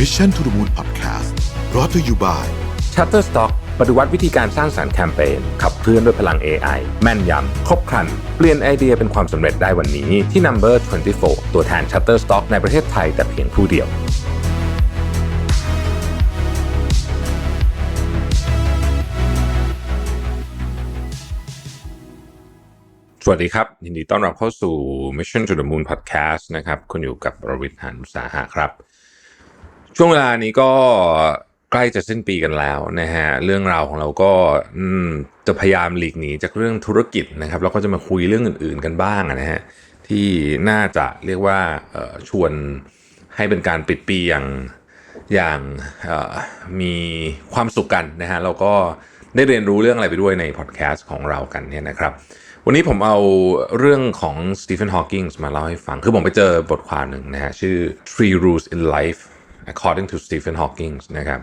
Mission to the Moon Podcast brought to you by Shutterstock ปฏิวัติวิธีการสร้างสารรค์แคมเปญขับเคลื่อนด้วยพลัง AI แม่นยำ ครบครัน เปลี่ยนไอเดียเป็นความสำเร็จได้วันนี้ ที่ Number 24 ตัวแทน Shutterstock ในประเทศไทยแต่เพียงผู้เดียวสวัสดีครับ ยินดีต้อนรับเข้าสู่ Mission to the Moon Podcast นะครับ คุณอยู่กับประวิทย์หานุสาหะครับ ช่วงเวลานี้ก็ใกล้จะสิ้นปีกันแล้วนะฮะเรื่องราวของเราก็จะพยายามหลีกหนีจากเรื่องธุรกิจนะครับแล้วก็จะมาคุยเรื่องอื่น ๆกันบ้างนะฮะที่น่าจะเรียกว่าชวนให้เป็นการปิดปีอย่างอย่างมีความสุขกันนะฮะแล้วก็ได้เรียนรู้เรื่องอะไรไปด้วยในพอดแคสต์ของเรากันเนี่ยนะครับ วันนี้ผมเอาเรื่องของสตีเฟนฮอว์กิงส์มาเล่าให้ฟัง คือผมไปเจอบทความหนึ่งนะฮะชื่อ Three Rules in Life according to Stephen Hawking นะครับ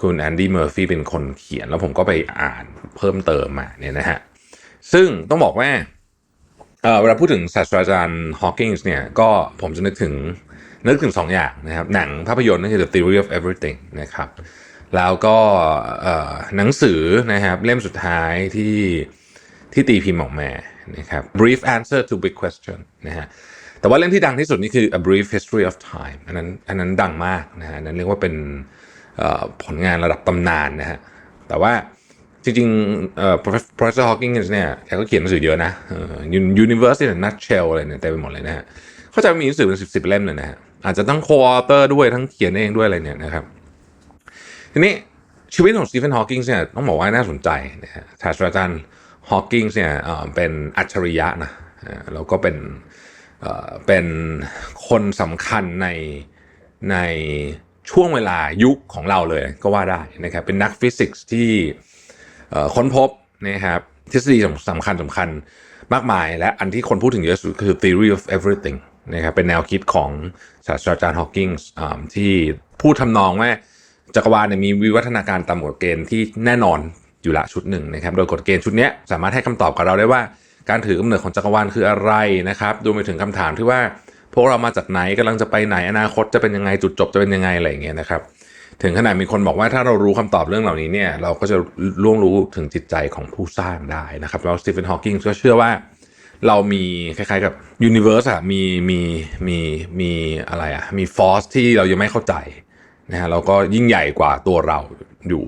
คุณแอนดี้เมอร์ฟี่เป็นคนเขียนแล้วผมก็ไปอ่านเพิ่มเติมมาเนี่ยนะฮะซึ่งต้องบอกว่าเออเวลาพูดถึงศาสตราจารย์ฮอว์กิงส์เนี่ยก็ผมจะนึกถึงนึกถึงสองอย่างนะครับ หนังภาพยนตร์นั่นคือ The Theory of Everything นะครับ แล้วก็หนังสือนะครับเล่มสุดท้ายที่ที่ตีพิมพ์ออกมานะครับ Brief Answer to Big Question นะฮะ แต่ว่าเล่มที่ดังที่สุดนี่คือ A Brief History of Time อันนั้นอันนั้นดังมากนะฮะนั้นเรียกว่าเป็นผลงานระดับตำนานนะฮะแต่ว่าจริงๆ Professor Hawking เนี่ยแกก็เขียนหนังสือเยอะนะ Universe in a Nutshell อะไรเนี่ยเต็มไปหมดเลยนะฮะเข้าใจมีหนังสือเป็นสิบสิบเล่มเลยนะฮะอาจจะทั้ง co-author ด้วยทั้งเขียนเองด้วยอะไรเนี่ยนะครับทีนี้ชีวิตของสตีเฟนฮอว์กิงส์เนี่ยต้องบอกว่าน่าสนใจนะฮะศาสตราจารย์ฮอว์กิงเนี่ยเป็นอัจฉริยะนะแล้วก็เป็น เป็นคนสำคัญในในช่วงเวลายุคของเราเลยก็ว่าได้นะครับเป็นนักฟิสิกส์ที่ค้นพบนะครับทฤษฎีสำคัญสำคัญมากมาย และอันที่คนพูดถึงเยอะสุดคือ theory of everything นะครับเป็นแนวคิดของศาสตราจารย์ฮอว์กิงส์ที่พูดทำนองว่าจักรวาลเนี่ยมีวิวัฒนาการตามกฎเกณฑ์ที่แน่นอนอยู่ละชุดหนึ่งนะครับ โดยกฎเกณฑ์ชุดนี้สามารถให้คำตอบกับเราได้ว่า การถือกำเนิดของจักรวาลคืออะไรนะครับรวมไปถึงคำถามที่ว่า พวกเรามาจากไหนกำลังจะไปไหนอนาคตจะเป็นยังไงจุดจบจะเป็นยังไงอะไรอย่างเงี้ยนะครับ ถึงขนาดมีคนบอกว่าถ้าเรารู้คำตอบเรื่องเหล่านี้เนี่ย เราก็จะล่วงรู้ถึงจิตใจของผู้สร้างได้นะครับแล้วสตีเฟนฮอว์กิงก็เชื่อว่า เรามีคล้ายๆกับยูนิเวอร์สอะมีมีมีมีอะไรอะมีฟอสที่เรายังไม่เข้าใจนะฮะแล้วก็ยิ่งใหญ่กว่าตัวเราอยู่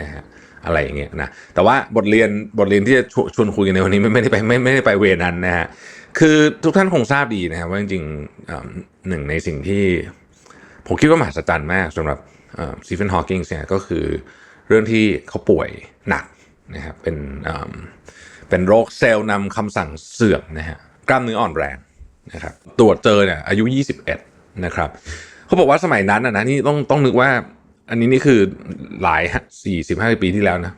นะฮะ อะไรอย่างเงี้ยนะแต่ว่าบทเรียนบทเรียนที่จะชวนคุยกันในวันนี้ไม่ได้ไปไม่ไม่ได้ไปเวนั้นนะฮะคือทุกท่านคงทราบดีนะครับว่าจริงๆอ่าหนึ่งในสิ่งที่ผมคิดว่ามหัศจรรย์มากสำหรับสตีเฟนฮอว์กิงส์เนี่ยก็คือเรื่องที่เขาป่วยหนักนะครับเป็นอ่าเป็นโรคเซลล์นำคำสั่งเสื่อมนะฮะกล้ามเนื้ออ่อนแรงนะครับตรวจเจอเนี่ยอายุ 21 นะครับเขาบอกว่าสมัยนั้นนะนะนี่ต้องต้องนึกว่า อันนี้นี่คือหลายสี่สิบห้าปีที่แล้วนะ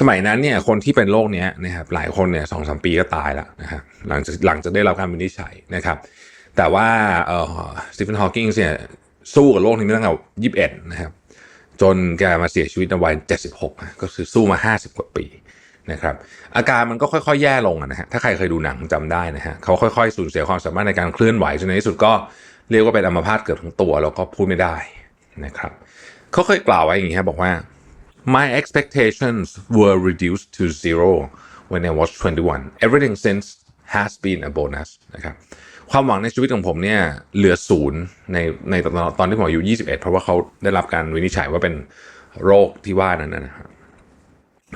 สมัยนั้นเนี่ย คนที่เป็นโรคเนี้ยนะครับหลายคนเนี่ยสองสามปีก็ตายแล้วนะครับหลังจากหลังจากได้รับการวินิจฉัยนะครับ แต่ว่าเอ่อสตีเฟนฮอว์กิงเนี่ยสู้กับโรคนี้ตั้งแต่ยี่สิบเอ็ดนะครับ จนแกมาเสียชีวิตในวัยเจ็ดสิบหกก็คือสู้มาห้าสิบกว่าปีนะครับอาการมันก็ค่อยๆแย่ลงนะฮะถ้าใครเคยดูหนังจำได้นะฮะเขาค่อยๆสูญเสียความสามารถในการเคลื่อนไหวจนในที่สุดก็เรียกว่าเป็นอัมพาตเกือบทั้งตัว แล้วก็พูดไม่ได้ นะครับเขาเคยกล่าวไว้อย่างนี้ครับบอกว่า my expectations were reduced to zero when I was 21 everything since has been a bonus นะครับความหวังในชีวิตของผมเนี่ยเหลือศูนย์ในในตอนตอนที่ผมอายุ 21 เพราะว่าเขาได้รับการวินิจฉัยว่าเป็นโรคที่ว่านั้นนะครับ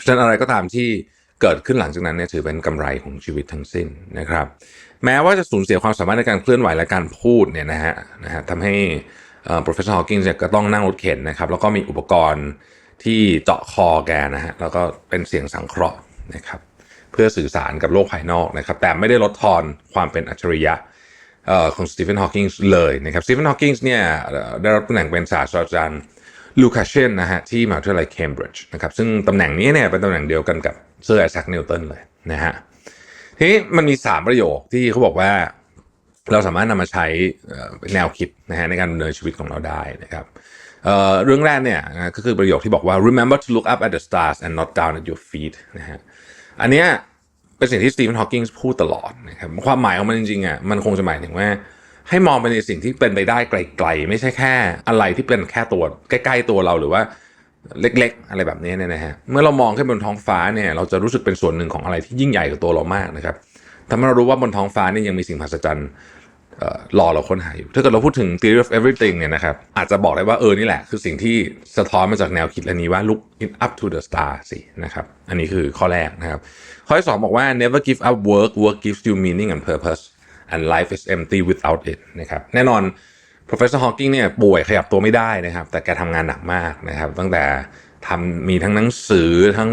ฉะนั้นอะไรก็ตามที่เกิดขึ้นหลังจากนั้นเนี่ยถือเป็นกำไรของชีวิตทั้งสิ้นนะครับ แม้ว่าจะสูญเสียความสามารถในการเคลื่อนไหวและการพูดเนี่ยนะฮะนะฮะทำให้ เอ่อ professor Hawking เนี่ยก็ต้องนั่งรถเข็นนะครับ แล้วก็มีอุปกรณ์ที่เจาะคอแกนะฮะแล้วก็เป็นเสียงสังเคราะห์นะครับ เพื่อสื่อสารกับโลกภายนอกนะครับ แต่ไม่ได้ลดทอนความเป็นอัจฉริยะเอ่อของสตีเฟนฮอว์กิงเลยนะครับสตีเฟนฮอว์กิงเนี่ยได้รับตำแหน่งเป็นศาสตราจารย์ลูคาเชนนะฮะที่มหาวิทยาลัยเคมบริดจ์นะครับซึ่งตำแหน่งนี้เนี่ยเป็นตำแหน่งเดียวกันกับเซอร์ไอแซคนิวตันเลยนะฮะทีนี้มันมี 3 ประโยคที่เขาบอกว่า เราสามารถนำมาใช้แนวคิดนะฮะในการดำเนินชีวิตของเราได้นะครับเเรื่องแรกเนี่ยก็คือประโยคที่บอกว่า remember to look up at the stars and not down at your feet นะฮะอันเนี้ยเป็นสิ่งที่สตีเฟนฮอว์กิงพูดตลอดนะครับความหมายของมันจริงๆอะมันคงจะหมายถึงว่า ให้มองไปในสิ่งที่เป็นไปได้ไกลๆ ไม่ใช่แค่อะไรที่เป็นแค่ตัวใกล้ๆตัวเราหรือว่าเล็กๆ อะไรแบบนี้เนี่ยนะฮะเมื่อเรามองขึ้นบนท้องฟ้าเนี่ยเราจะรู้สึกเป็นส่วนหนึ่งของอะไรที่ยิ่งใหญ่กว่าตัวเรามากนะครับ ทำให้เรารู้ว่าบนท้องฟ้านี่ยังมีสิ่งมหัศจรรย์รอเราค้นหาอยู่ ถ้าเกิดเราพูดถึง theory of everything เนี่ยนะครับ อาจจะบอกได้ว่าเออนี่แหละ คือสิ่งที่สะท้อนมาจากแนวคิดอันนี้ว่า look it up to the star สินะครับ อันนี้คือข้อแรกนะครับ ข้อที่สองบอกว่า never give up work work gives you meaning and purpose and life is empty without it นะครับ แน่นอน professor Hawking เนี่ยป่วยขยับตัวไม่ได้นะครับ แต่แกทำงานหนักมากนะครับ ตั้งแต่ ทำมีทั้งหนังสือทั้ง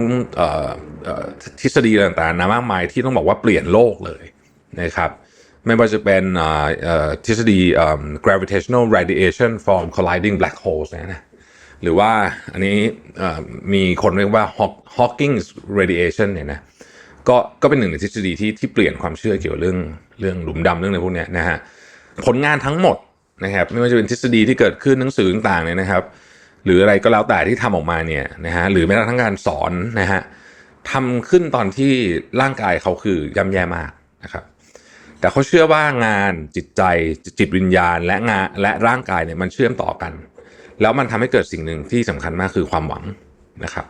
ทฤษฎีต่างๆนามากมายที่ต้องบอกว่าเปลี่ยนโลกเลยนะครับไม่ว่าจะเป็นทฤษฎี gravitational radiation from colliding black holes นะนะหรือว่าอันนี้มีคนเรียกว่า hawking's radiation เนี่ยนะก็ก็เป็นหนึ่งในทฤษฎีที่ที่เปลี่ยนความเชื่อเกี่ยวเรื่องเรื่องหลุมดำเรื่องอะไรพวกนี้นะฮะผลงานทั้งหมดนะครับไม่ว่าจะเป็นทฤษฎีที่เกิดขึ้นหนังสือต่างๆเนี่ยนะครับ หรืออะไรก็แล้วแต่ที่ทำออกมาเนี่ยนะฮะหรือแม้กระทั่งการสอนนะฮะทำขึ้นตอนที่ร่างกายเขาคือย่ำแย่มากนะครับ แต่เขาเชื่อว่างานจิตใจจิตวิญญาณและงานและร่างกายเนี่ยมันเชื่อมต่อกัน แล้วมันทำให้เกิดสิ่งหนึ่งที่สำคัญมากคือความหวังนะครับ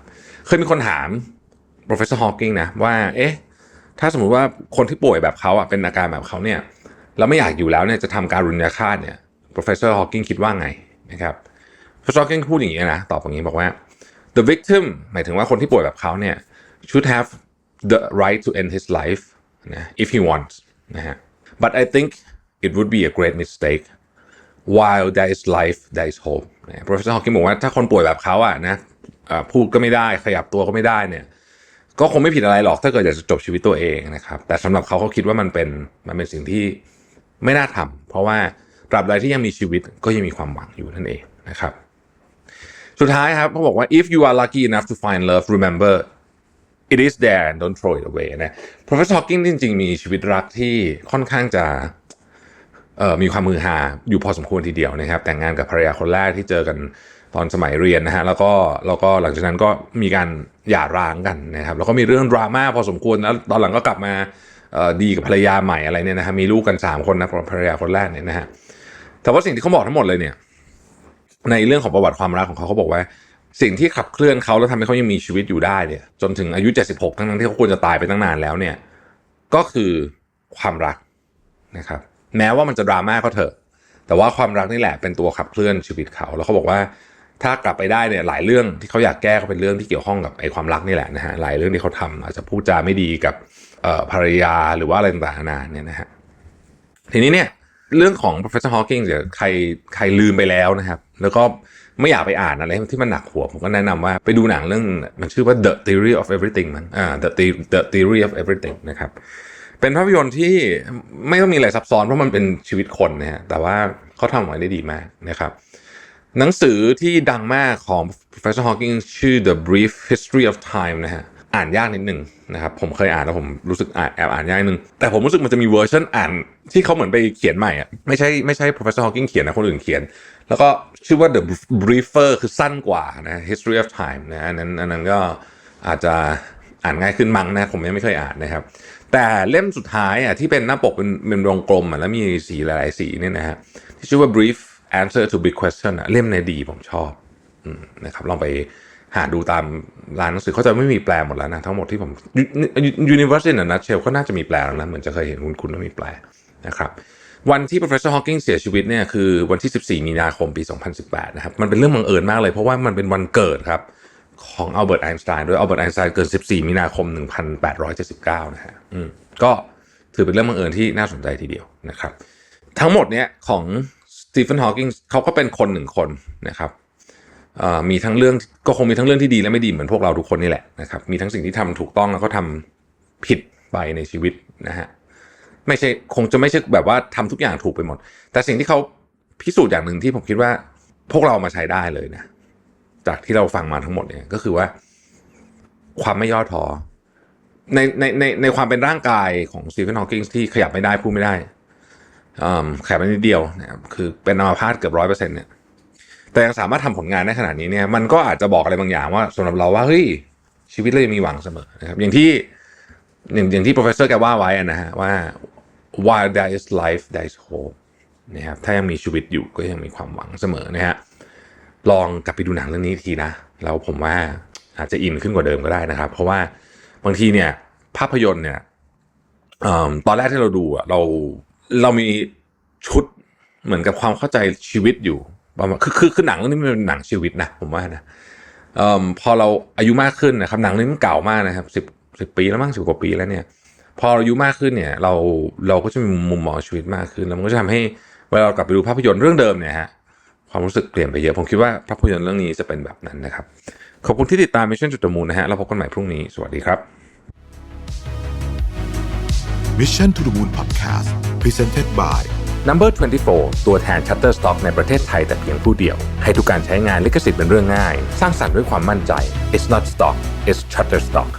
เคยมีคนถาม professor Hawking นะว่าเอ๊ะถ้าสมมุติว่าคนที่ป่วยแบบเขาอะเป็นอาการแบบเขาเนี่ยแล้วไม่อยากอยู่แล้วเนี่ยจะทำการรุนยาฆาตเนี่ย professor Hawking คิดว่าไงนะครับ professor Hawking พูดอย่างนี้นะตอบอย่างนี้บอกว่า the victim หมายถึงว่าคนที่ป่วยแบบเขาเนี่ย should have the right to end his life นะ if he wants นะฮะ but I think it would be a great mistake while there is life there is hope นะ professor Hawking บอกว่าถ้าคนป่วยแบบเขาอะนะพูดก็ไม่ได้ขยับตัวก็ไม่ได้เนี่ย ก็คงไม่ผิดอะไรหรอกถ้าเกิดอยากจะจบชีวิตตัวเองนะครับ แต่สำหรับเขาเขาคิดว่ามันเป็นมันเป็นสิ่งที่ไม่น่าทำเพราะว่าตราบใดที่ยังมีชีวิตก็ยังมีความหวังอยู่นั่นเองนะครับ สุดท้ายครับเขาบอกว่า if you are lucky enough to find love remember it is there and don't throw it away นะ professor Hawking จริง ๆ มีชีวิตรักที่ค่อนข้างจะมีความมือหาอยู่พอสมควรทีเดียวนะครับ แต่งงานกับภรรยาคนแรกที่เจอกันตอนสมัยเรียนนะฮะแล้วก็แล้วก็หลังจากนั้นก็มีการหย่าร้างกันนะครับ แล้วก็มีเรื่องดราม่าพอสมควรแล้วตอนหลังก็กลับมาดีกับภรรยาใหม่อะไรเนี่ยนะฮะมีลูกกัน 3 คนนะภรรยาคนแรกเนี่ยนะฮะแต่ว่าสิ่งที่เขาบอกทั้งหมดเลยเนี่ย ในเรื่องของประวัติความรักของเขาเขาบอกว่า สิ่งที่ขับเคลื่อนเขาแล้วทำให้เขายังมีชีวิตอยู่ได้เนี่ย จนถึงอายุ 76 ทั้งที่เขาควรจะตายไปตั้งนานแล้วเนี่ย ก็คือความรักนะครับ แม้ว่ามันจะดราม่าก็เถอะ แต่ว่าความรักนี่แหละเป็นตัวขับเคลื่อนชีวิตเขา แล้วเขาบอกว่าถ้ากลับไปได้เนี่ยหลายเรื่องที่เขาอยากแก้ก็เป็นเรื่องที่เกี่ยวข้องกับไอ้ความรักนี่แหละนะฮะหลายเรื่องที่เขาทำอาจจะพูดจาไม่ดีกับภรรยาหรือว่าอะไรต่างๆนานาเนี่ยนะฮะทีนี้เนี่ยเรื่องของ professor Hawking เดี๋ยวใครใครลืมไปแล้วนะครับ แล้วก็ไม่อยากไปอ่านอะไรที่มันหนักหัว ผมก็แนะนำว่าไปดูหนังเรื่องมันชื่อว่า The Theory of Everything มันอ่า The The- The Theory of Everything นะครับเป็นภาพยนตร์ที่ไม่ต้องมีอะไรซับซ้อนเพราะมันเป็นชีวิตคนนะฮะแต่ว่าเขาทำออกมาได้ดีมากนะครับหนังสือที่ดังมากของ professor Hawking ชื่อ The Brief History of Time นะฮะ อ่านยากนิดหนึ่งนะครับผมเคยอ่านแล้วผมรู้สึกอ่านแอบอ่านยากนิดนึงแต่ผมรู้สึกมันจะมีเวอร์ชันอ่านที่เขาเหมือนไปเขียนใหม่อะไม่ใช่ไม่ใช่ professor Hawking เขียนนะคนอื่นเขียน แล้วก็ชื่อว่า The Briefer คือสั้นกว่านะ History of Time นะอันนั้นอันนั้นก็อาจจะอ่านง่ายขึ้นมั้งนะผมยังไม่เคยอ่านนะครับ แต่เล่มสุดท้ายอะที่เป็นหน้าปกเป็นเป็นวงกลมอะแล้วมีสีหลายๆสีเนี่ยนะฮะที่ชื่อว่า Brief Answer to Big Question อะเล่มในดีผมชอบอืมนะครับลองไป หาดูตามร้านหนังสือเขาจะไม่มีแปลหมดแล้วนะทั้งหมดที่ผม Universe in a nutshell ก็น่าจะมีแปลแล้วนะเหมือนจะเคยเห็นคุณคุณว่ามีแปลนะครับวันที่ professor Hawking เสียชีวิตเนี่ยคือวันที่ 14 มีนาคมปี 2018 นะครับ มันเป็นเรื่องบังเอิญมากเลย เพราะว่ามันเป็นวันเกิดครับ ของอัลเบิร์ตไอน์สไตน์ด้วยอัลเบิร์ตไอน์สไตน์เกิด 14 มีนาคม 1879 นะฮะอืมก็ถือเป็นเรื่องบังเอิญที่น่าสนใจทีเดียวนะครับ ทั้งหมดเนี้ยของสตีเฟนฮอว์กิงเขาก็เป็นคนหนึ่งคนนะครับ มีทั้งเรื่องก็คงมีทั้งเรื่องที่ดีและไม่ดีเหมือนพวกเราทุกคนนี่แหละนะครับมีทั้งสิ่งที่ทำถูกต้องแล้วก็ทำผิดไปในชีวิตนะฮะไม่ใช่คงจะไม่ใช่แบบว่าทำทุกอย่างถูกไปหมด แต่สิ่งที่เขาพิสูจน์อย่างหนึ่งที่ผมคิดว่าพวกเรามาใช้ได้เลยนะจากที่เราฟังมาทั้งหมดเนี่ยก็คือว่า ความไม่ย่อท้อในในในในความเป็นร่างกายของสตีเฟนฮอว์กิงที่ขยับไม่ได้พูดไม่ได้แขนไปนิดเดียวนะครับคือเป็นอัมพาตเกือบร้อยเปอร์เซ็นต์เนี่ย แต่ยังสามารถทำผลงานได้ขนาดนี้เนี่ยมันก็อาจจะบอกอะไรบางอย่างว่าสำหรับเราว่าเฮ้ยชีวิตเรายังมีหวังเสมอนะครับอย่างที่อย่างอย่างที่ professor แกว่าไว้นะฮะว่า while there is life there is hope นะครับถ้ายังมีชีวิตอยู่ก็ยังมีความหวังเสมอนะฮะลองกลับไปดูหนังเรื่องนี้ทีนะแล้วผมว่าอาจจะอินขึ้นกว่าเดิมก็ได้นะครับ เพราะว่าบางทีเนี่ยภาพยนตร์เนี่ยอตอนแรกที่เราดูเราเรามีชุดเหมือนกับความเข้าใจชีวิตอยู่ ประมาณคือคือคือหนังเรื่องนี้มันเป็นหนังชีวิตนะผมว่านะเอ่อพอเราอายุมากขึ้นนะครับหนังเรื่องนี้มันเก่ามากนะครับสิบสิบปีแล้วมั้งสิบกว่าปีแล้วเนี่ย พอเราอายุมากขึ้นเนี่ย เราเราก็จะมีมุมมองชีวิตมากขึ้นแล้วมันก็จะทำให้เวลาเรากลับไปดูภาพยนตร์เรื่องเดิมเนี่ยฮะความรู้สึกเปลี่ยนไปเยอะ ผมคิดว่าภาพยนตร์เรื่องนี้จะเป็นแบบนั้นนะครับ ขอบคุณที่ติดตาม Mission จุดมูลนะฮะเราพบกันใหม่พรุ่งนี้ สวัสดีครับ Mission to the Moon Podcast Presented by Number 24 ตัวแทน Shutterstock ในประเทศไทยแต่เพียงผู้เดียว ให้ทุกการใช้งานลิขสิทธิ์เป็นเรื่องง่าย สร้างสรรค์ด้วยความมั่นใจ It's not stock it's Shutterstock